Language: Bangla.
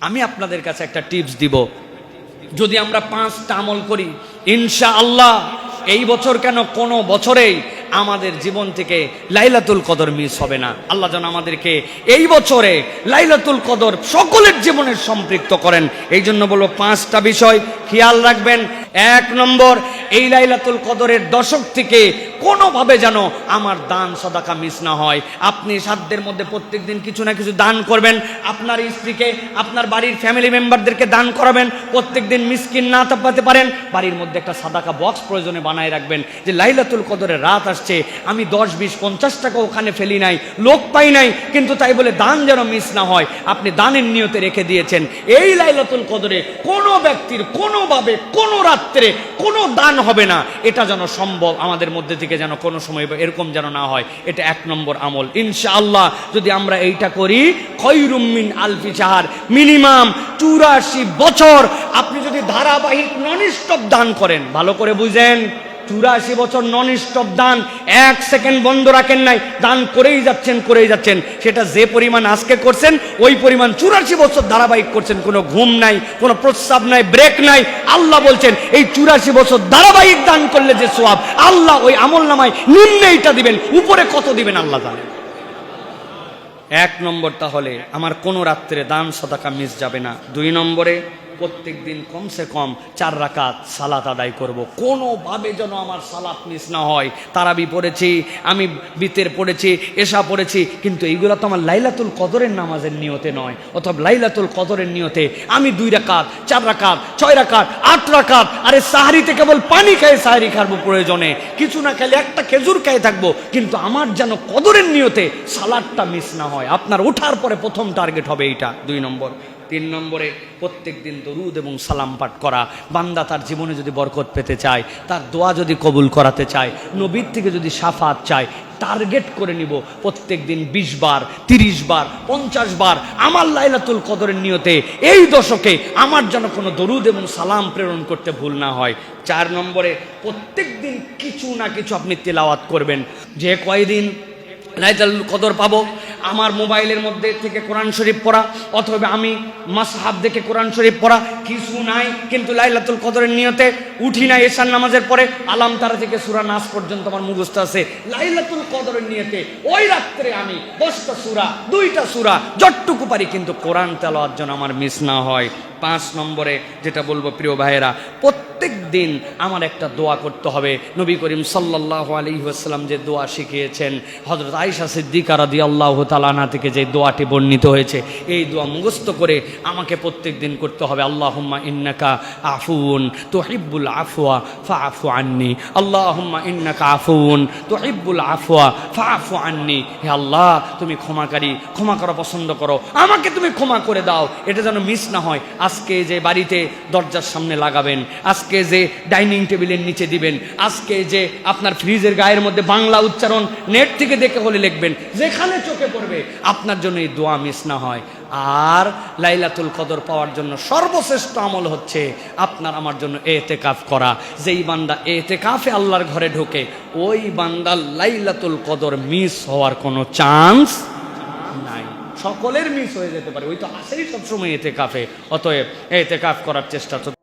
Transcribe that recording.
আমি আপনাদের কাছে একটা টিপস দিব। যদি আমরা পাঁচটা আমল করি ইনশা আল্লাহ এই বছর কেন কোনো বছরেই আমাদের জীবন থেকে লাইলাতুল কদর মিস হবে না। আল্লাহ যেন আমাদেরকে এই বছরে লাইলাতুল কদর সকলের জীবনে সম্পৃক্ত করেন। এই জন্য বলব পাঁচটা বিষয় খেয়াল রাখবেন। এক নম্বর, এই লাইলাতুল কদরের দশক থেকে কোনোভাবে যেন আমার দান সদাকা মিস না হয়। আপনি সাধ্যের মধ্যে প্রত্যেক দিন কিছু না কিছু দান করবেন। আপনার স্ত্রীকে, আপনার বাড়ির ফ্যামিলি মেম্বারদেরকে দান করাবেন। প্রত্যেক দিন মিসকিন না তাপাতে পারেন। বাড়ির মধ্যে একটা সাদাকা বক্স প্রয়োজনে বানায় রাখবেন যে লাইলাতুল কদরের রাত আসছে। আমি দশ, বিশ, পঞ্চাশ টাকা ওখানে ফেলি নাই, লোক পাই নাই, কিন্তু তাই বলে দান যেন মিস না হয়। আপনি দানের নিয়তে রেখে দিয়েছেন। এই লাইলাতুল কদরে কোনো ব্যক্তির কোনোভাবে কোনো রাত্রে কোনো দান হবে না। এটা যেন সম্ভব আমাদের মধ্যে থেকে যেন কোনো সময় এরকম যেন না হয়, এটা এক নম্বর আমল। ইনশাআল্লাহ, যদি আমরা এইটা করি খৈরুমিন আলফি চাহার মিনিমাম চুরাশি বছর আপনি যদি ধারাবাহিক নন স্টপ দান করেন। ভালো করে বুঝেন। চুরাশি বছর নন স্টপ দান, এক সেকেন্ড বন্ধ রাখেন নাই, দান করেই যাচ্ছেন করেই যাচ্ছেন। সেটা যে পরিমাণ আজকে করছেন, ওই পরিমাণ চুরাশি বছর ধারাবাহিক করছেন, কোনো ঘুম নাই, কোনো প্রস্রাব নাই, ব্রেক নাই। আল্লাহ বলছেন, এই চুরাশি বছর ধারাবাহিক দান করলে যে সোয়াব, আল্লাহ ওই আমল নামায় নিম্নে এইটা দিবেন, উপরে কত দিবেন আল্লাহ জানেন এক নম্বর তাহলে, আমার কোনো রাত্রে দান, সদাকা মিস যাবে না। দুই নম্বরে প্রত্যেক দিন কমসে কম চার রাকাত সালাত আদায় করব। কোনোভাবে যেন আমার সালাত মিস না হয়। তারাবি পড়েছি, আমি বিতের পড়েছি এসা পড়েছি, কিন্তু এইগুলো তো আমার লাইলাতুল কদরের নামাজের নিয়তে নয়, অথবা লাইলাতুল কদরের নিয়তে আমি দুই রাকাত, চার রাকাত, ছয় রাকাত, আট রাকাত, আরে সাহারিতে কেবল পানি খাই সাহারি খাব প্রয়োজনে। কিছু না খেলে একটা খেজুর খাই থাকব, কিন্তু আমার যেন কদরের নিয়তে সালাদটা মিস না হয়। আপনার ওঠার পরে প্রথম টার্গেট হবে এইটা, দুই নম্বর। তিন নম্বরে প্রত্যেক দিন দরুদ এবং সালাম পাঠ করা। বান্দা তার জীবনে যদি বরকত পেতে চায়, তার দোয়া যদি কবুল করাতে চায়, নবীর থেকে যদি সাফাত চায়, টার্গেট করে নিব প্রত্যেক দিন বিশ বার, তিরিশ বার, পঞ্চাশ বার আমার লাইলাতুল কদরের নিয়তে এই দশকে আমার যেন কোনো দরুদ এবং সালাম প্রেরণ করতে ভুল না হয়। চার নম্বরে প্রত্যেক দিন কিছু না কিছু আপনি তেলাওয়াত করবেন। যে কয়দিন লাইলাতুল কদর পাবো? আমার মোবাইলের মধ্যে থেকে কোরআন শরীফ পড়া, অথবা আমি মাসহাব দেখে কোরআন শরীফ পড়া, কিছু নাই, কিন্তু লাইলাতুল কদরের নিয়তে উঠি না এশার নামাজের পরে, আলাম তারা থেকে সুরা নাচ পর্যন্ত আমার মুখস্থ আছে। লাইলাতুল কদরের নিয়তে ওই রাত্রে আমি দশটা সুরা, দুইটা সুরা, যতটুকু পারি কিন্তু কোরআন তেলাওয়ার জন্য আমার মিস না হয়। পাঁচ নম্বরে যেটা বলব, প্রিয় ভাইয়েরা, প্রত্যেক দিন আমার একটা দোয়া করতে হবে। নবী করিম সাল্লাহ আলী আসসালাম যে দোয়া শিখিয়েছেন হজরত আইসা সিদ্দিকা রাদি আল্লাহ তালানা থেকে যে দোয়াটি বর্ণিত হয়েছে, এই দোয়া মুখস্থ করে আমাকে প্রত্যেক দিন করতে হবে। আল্লাহম্মা ইন্নাকা আফুন তোহিব্বুল আফওয়া ফা আফু আন্নি। আল্লাহুম্মা ইন্নাকা আফুন তোহিব্বুল আফওয়া ফা আফু আন্নি। হে আল্লাহ, তুমি ক্ষমাকারী, ক্ষমা করা পছন্দ করো। আমাকে তুমি ক্ষমা করে দাও। এটা যেন মিস না হয়। আজকে যে বাড়িতে দরজার সামনে লাগাবেন, আজকে যে ডাইনিং টেবিলের নিচে দিবেন, আজকে যে আপনার ফ্রিজের গায়ের মধ্যে বাংলা উচ্চারণ নেট থেকে দেখে হলে লিখবেন, যেখানে চোখে পড়বে, আপনার জন্য এই দোয়া মিস না হয়। আর লাইলাতুল কদর পাওয়ার জন্য সর্বশ্রেষ্ঠ আমল হচ্ছে আপনার আমার জন্য এতে কাফ করা। যেই বান্দা এতে কাফে আল্লাহর ঘরে ঢোকে, ওই বান্দার লাইলাতুল কদর মিস হওয়ার কোনো চান্স সকলের মিস হয়ে যেতে পারে। ওই তো আসেই সবসময় এতে কাফে অতএব এতে কাফ করার চেষ্টা